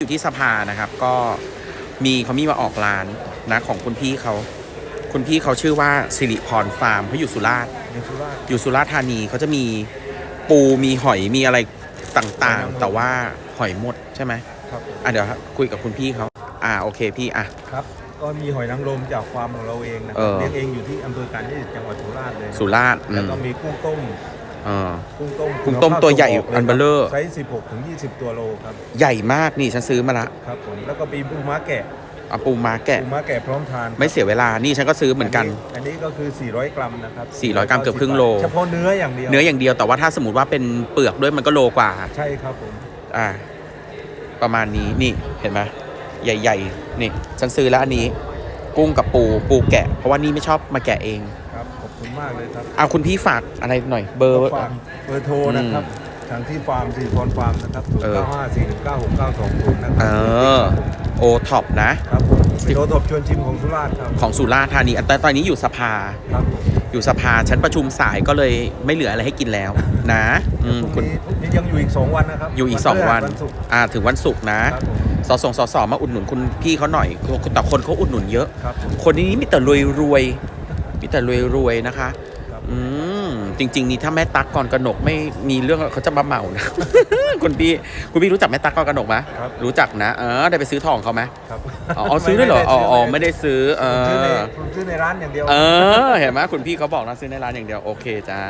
อยู่ที่สภานะครับก็มีเขามีมาออกร้านนะของคุณพี่เขาคุณพี่เขาชื่อว่าสิริพรฟาร์มเขาอยู่สุราษฎร์ในสุราษฎร์อยู่สุราษฎร์ธานีเขาจะมีปูมีหอยมีอะไรต่างๆ แต่ว่าหอยหมดใช่ไหมครับอะเดี๋ยวคุยกับคุณพี่เขาอ่าโอเคพี่อะครับ ก็มีหอยนางรมจากฟาร์มของเราเองนะคเอรับอเลี้ยงเองอยู่ที่อำเภอการยี่สิบจังหวัดสุราษฎร์เลยสุราษฎร์อืแล้วมก็มีกุ้งต้มเออกุ้งต้มกุ้งต้มตัวใหญ่อันเบลอไซส์16ถึง20 ตัวโลครับใหญ่มากนี่ฉันซื้อมาละครับผมแล้วก็มีปูม้าแกะเอาปูม้าแกะ ปูม้าแกะพร้อมทานไม่เสียเวลานี่ฉันก็ซื้อเหมือนกัน อันนี้ก็คือ 400 กรัมนะครับ400กรัมเกือบครึ่งโล เฉพาะเนื้ออย่างเดียวเนื้ออย่างเดียวแต่ว่าถ้าสมมติว่าเป็นเปลือกด้วยมันก็โลกว่า ใช่ครับผมอ่า ประมาณนี้นี่เห็นไหมใหญ่ๆ นี่ ฉันซื้อแล้วอันนี้ กุ้งกับปูปูแกะ เพราะว่านี่ไม่ชอบมาแกะเอง ครับขอบ คุณมากเลยครับเอาคุณพี่ฝากอะไรหน่อย เบอร์ก็ฝากเบอร์โทรนะครับทางที่ฟาร์มสิริพรฟาร์มนะครับเออ0 9 5 4 1 9 6 9 2 0นะคเอรัอโอท็อปนะ ครับผมเป็นโอทบชวนชิมของสุราษฎร์ครับของสุราษฎร์ธานีแต่ตอนนี้อยู่สภา ครับผมอยู่สภาฉันประชุมสายก็เลยไม่เหลืออะไรให้กินแล้ว นะอืมพรุ่งคุณนี้พรุ่งนี้ยังอยู่อีก2วันนะครับอยู่อีกสองวันพฤหัสศุกร์ อ่าถึงวันศุกร์นะครับผมสอสงสอสอมาอุดหนุนคุณพี่เขาหน่อยแต่คนเขาอุดหนุนเยอะ ครับผมคนนี้มีแต่รวยรวยๆ มีแต่รวยรวยๆนะคะครับอืมจริง ๆ นี่ถ้าแม่ตั๊กกรกนกไม่มีเรื่องเขาจะมาเหมานะ คุณพี่คุณพี่รู้จักแม่ตั๊กกรกนกไหมครับรู้จักนะเออได้ไปซื้อทองเขาไหมครับอ๋อเอาซื้อด้วยเหรออ๋ออ๋อไม่ได้ซื้อเอผมซื้อในอผมซื้อในร้านอย่างเดียว เออเห็นไหมคุณพี่เขาบอกนะซื้อในร้านอย่างเดียวโอเคจ้า